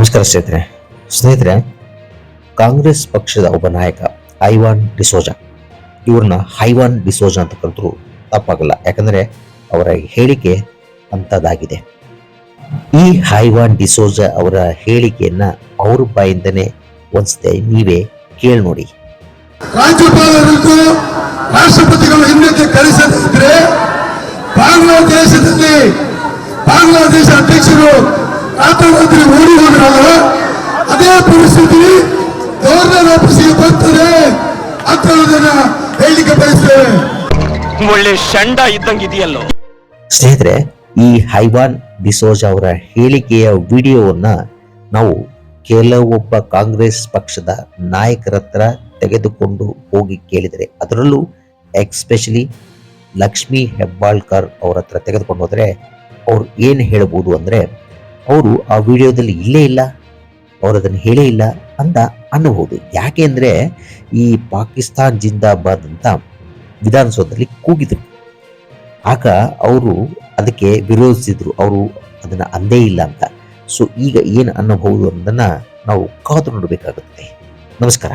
ನಮಸ್ಕಾರ ಸ್ನೇಹಿತರೆ. ಸ್ನೇಹಿತರೆ, ಕಾಂಗ್ರೆಸ್ ಪಕ್ಷದ ಒಬ್ಬ ನಾಯಕ ಐವಾನ್ ಡಿಸೋಜಾ. ಇವ್ರನ್ನ ಹೈವಾನ್ ಡಿಸೋಜಾ ಅಂತ ಕರೆದ್ರು ತಪ್ಪಾಗಲ್ಲ. ಯಾಕಂದ್ರೆ ಅವರ ಹೇಳಿಕೆ ಅಂಥದ್ದಾಗಿದೆ. ಈ ಹೈವಾನ್ ಡಿಸೋಜಾ ಅವರ ಹೇಳಿಕೆಯನ್ನ ಅವ್ರ ಬಾಯಿಂದನೇ ಒಂದ್ಸತೆ ನೀವೇ ಕೇಳಿ ನೋಡಿ. ರಾಜ್ಯಪಾಲರಿಗೂ ರಾಷ್ಟ್ರಪತಿಗಳು ಹಿಂದಕ್ಕೆ ಕಳಿಸದಿದ್ರೆ ಬಾಂಗ್ಲಾದೇಶದಲ್ಲಿ ಬಾಂಗ್ಲಾದೇಶ ಅಧ್ಯಕ್ಷರು ರಾತ್ರಿ ಓಡಿ ಹೋದ್ರಲ್ಲ ಅದೇ ಪರಿಸ್ಥಿತಿ ಗವರ್ನರ್ ಆಫೀಸಿಗೆ ಬರ್ತದೆ. ಅಂತ ಹೇಳಲಿಕ್ಕೆ ಬಯಸ್ತೇವೆ. ಒಳ್ಳೆ ಶಂಡ ಇದ್ದಂಗಿದೆಯಲ್ಲೋ. ಸ್ನೇಹಿತರೆ ಈ ಹೈವಾನ್ ಡಿಸೋಜಾ ಅವರ ಹೇಳಿಕೆಯ ವಿಡಿಯೋವನ್ನ ನಾವು ಕೆಲವೊಬ್ಬ ಕಾಂಗ್ರೆಸ್ ಪಕ್ಷದ ನಾಯಕರ ಹತ್ರ ತೆಗೆದುಕೊಂಡು ಹೋಗಿ ಕೇಳಿದರೆ ಅದರಲ್ಲೂ ಎಕ್ಸ್ಪೆಷಲಿ ಲಕ್ಷ್ಮಿ ಹೆಬ್ಬಾಳ್ಕರ್ ಅವರ ಹತ್ರ ತೆಗೆದುಕೊಂಡು ಹೋದರೆ ಅವ್ರು ಏನು ಹೇಳ್ಬೋದು ಅಂದರೆ ಅವರು ಆ ವಿಡಿಯೋದಲ್ಲಿ ಇಲ್ಲೇ ಇಲ್ಲ, ಅವರು ಅದನ್ನು ಹೇಳೇ ಇಲ್ಲ ಅಂತ ಅನ್ನಬಹುದು. ಯಾಕೆ ಅಂದರೆ ಈ ಪಾಕಿಸ್ತಾನ್ ಜಿಂದಾಬಾದ್ ಅಂತ ವಿಧಾನಸೌಧದಲ್ಲಿ ಕೂಗಿದರು. ಆಗ ಅವರು ಅದಕ್ಕೆ ವಿರೋಧಿಸಿದ್ರು, ಅವರು ಅದನ್ನು ಅಂದೇ ಇಲ್ಲ ಅಂತ. ಸೊ ಈಗ ಏನು ಅನ್ನಬಹುದು ಅನ್ನೋದನ್ನು ನಾವು ಕಾದು ನೋಡಬೇಕಾಗುತ್ತೆ. ನಮಸ್ಕಾರ.